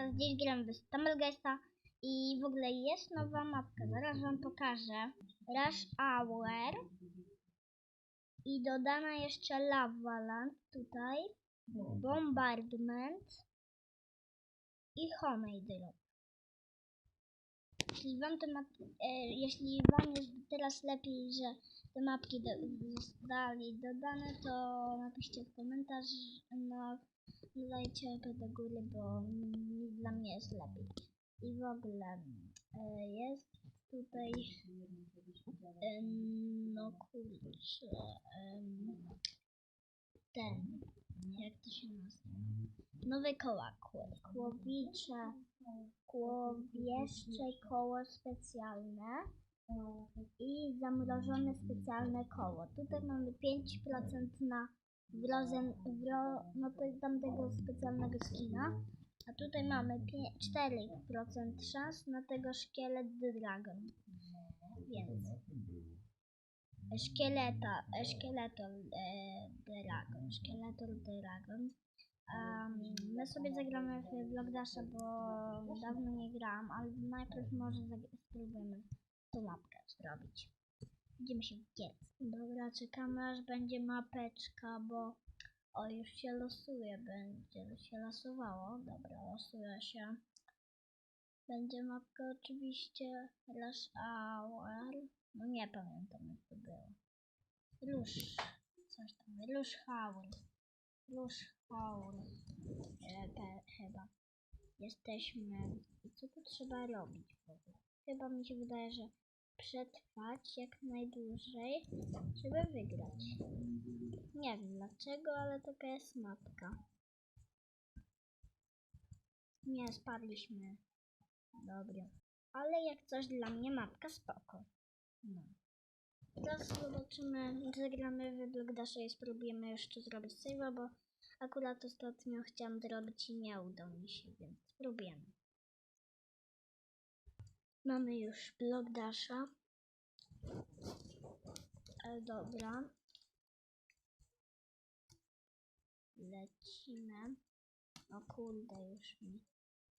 Stummelgeista, gdzieś gram w Stummelgeista i w ogóle jest nowa mapka, zaraz wam pokażę. Rush Hour i dodana jeszcze Lavaland tutaj, Bombardment i Honey Drop. Jeśli wam te map, e, jeśli wam jest teraz lepiej, że te mapki do, zostali dodane, to napiszcie w komentarz, no dodajcie łapę do góry, bo dla mnie jest lepiej. I w ogóle e, jest tutaj e, no kurczę ten jak to się nazywa nowe koła kło- kłowicze kłowieszcze koło specjalne i zamrożone specjalne koło. Tutaj mamy 5% na wrozen, wro, no to tamtego specjalnego skina, a tutaj mamy pie- 4% szans na tego szkielet Dragon. Więc szkieleta, szkieletor e, Dragon, szkieletor Dragon. Um, my sobie zagramy w Blockdasha, bo dawno nie grałam, ale najpierw może spróbujemy tą mapkę zrobić. Będziemy się wdziec. Dobra, czekamy aż będzie mapeczka, bo o już się losuje, będzie się losowało. Dobra, losuje się. Będzie mapka oczywiście Rush Hour. No nie pamiętam jak to było. Rush. Coś tam. Rush Hour. Rush Hour. E, chyba. Jesteśmy. I co tu trzeba robić w ogóle? Chyba mi się wydaje, że przetrwać jak najdłużej, żeby wygrać. Nie wiem dlaczego, ale taka jest mapka. Nie, spadliśmy. Dobra. Ale jak coś dla mnie mapka spoko. No. Teraz zobaczymy, zagramy w Blockdasha i spróbujemy jeszcze zrobić save'a, bo akurat ostatnio chciałam zrobić i nie udało mi się, więc spróbujemy. Mamy już Blockdasha. E, dobra. Lecimy. O kurde, już mi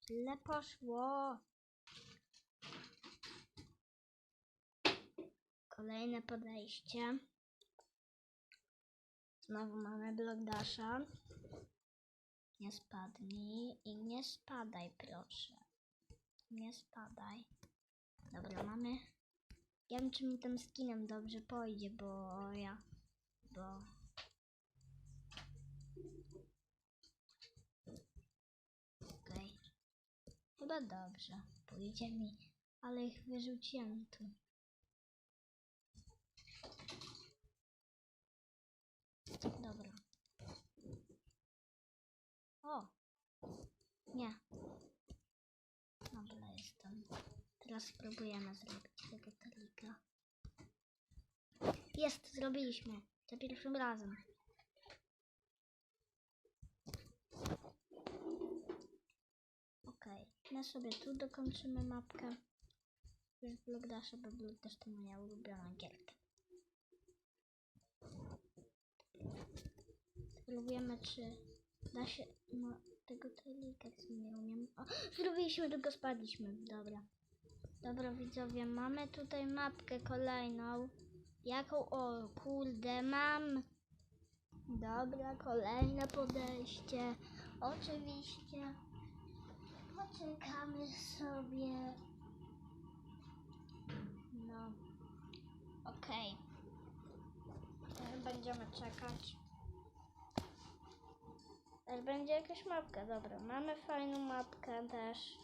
źle poszło. Kolejne podejście. Znowu mamy blok dasha. Nie spadnij i nie spadaj, proszę. Nie spadaj. Dobra, mamy. Ja wiem, czy mi tym skinem dobrze pójdzie, bo ja. Bo. Okej. Chyba dobrze. Pójdzie mi, ale ich wyrzuciłem tu. Dobra. O! Nie. Dobra, jestem. Teraz spróbujemy zrobić tego talika. Jest, zrobiliśmy. Za pierwszym razem. Okej, my sobie tu dokończymy mapkę. Już Block Dasha, bo Block Dash to moja ulubiona gierka. Spróbujemy, czy da się no, tego telika, co nie umiem. O, zrobiliśmy, tylko spadliśmy. Dobra. Dobra, widzowie, mamy tutaj mapkę kolejną. Jaką? O, kurde, mam. Dobra, kolejne podejście. Oczywiście. Poczekamy sobie. No. Okej. Okay. Będziemy czekać. Też będzie jakaś mapka, dobra. Mamy fajną mapkę też.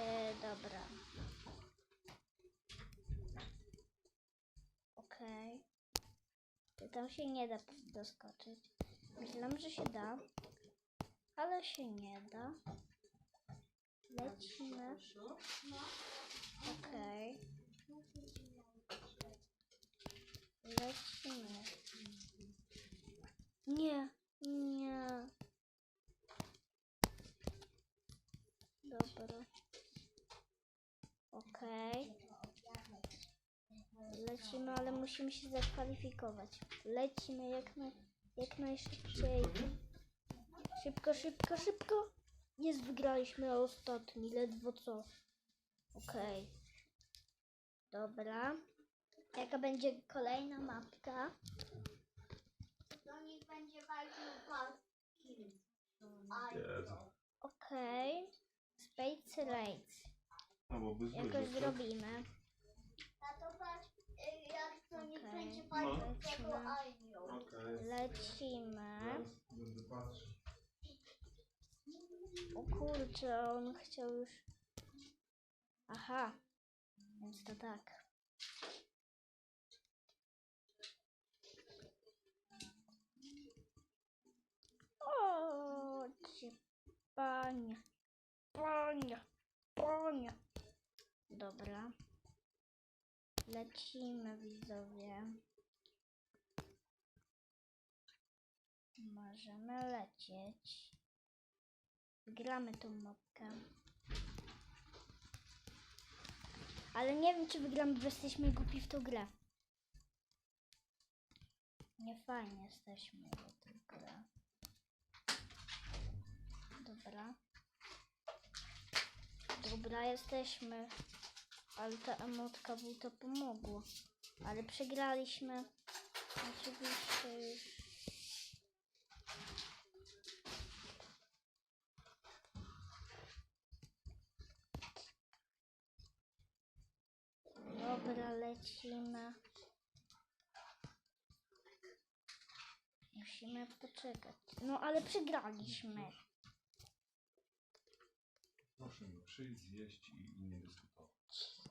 E, dobra. Okej. Okay. Tam się nie da doskoczyć. Myślałam, że się da. Ale się nie da. Lecimy. Okej. Lecimy. Nie, nie. Dobra. Okej. Lecimy, ale musimy się zakwalifikować. Lecimy jak, naj, jak najszybciej. Szybko, szybko, szybko. Jest, wygraliśmy ostatni, ledwo co. Okej. Dobra. Jaka będzie kolejna mapka? To niech będzie walczył. Okej. Race. No bo bez Jakoś tak? zrobimy. to patrz, y, jak to niech Okej. Będzie No. tego anioł. Okej. Lecimy. Zaraz Będę patrzył. O kurczę, on chciał już. Aha. Więc to tak. O, cię, panie. Panie. Panie. Dobra. Lecimy, widzowie. Możemy lecieć. Wygramy tą mopkę. Ale nie wiem, czy wygramy, bo jesteśmy głupi w tą grę. Nie fajnie jesteśmy w tę grę. Dobra. Dobra, jesteśmy. Ale ta emotka był to pomogło. Ale przegraliśmy. Oczywiście już. Dobra, lecimy. Musimy poczekać. No ale przegraliśmy. Proszę mi przyjść, zjeść i, i nie dyskutować.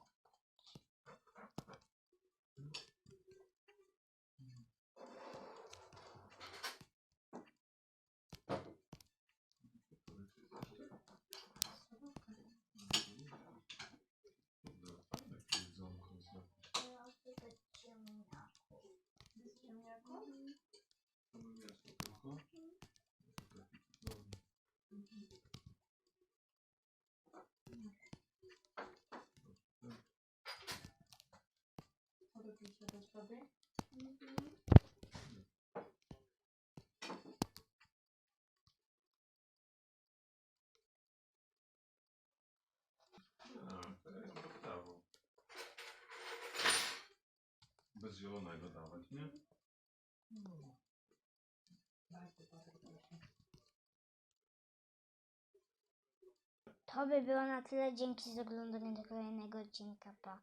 Е, Без його найдодавать, ні? To by było na tyle. Dzięki za oglądanie do kolejnego odcinka. Pa.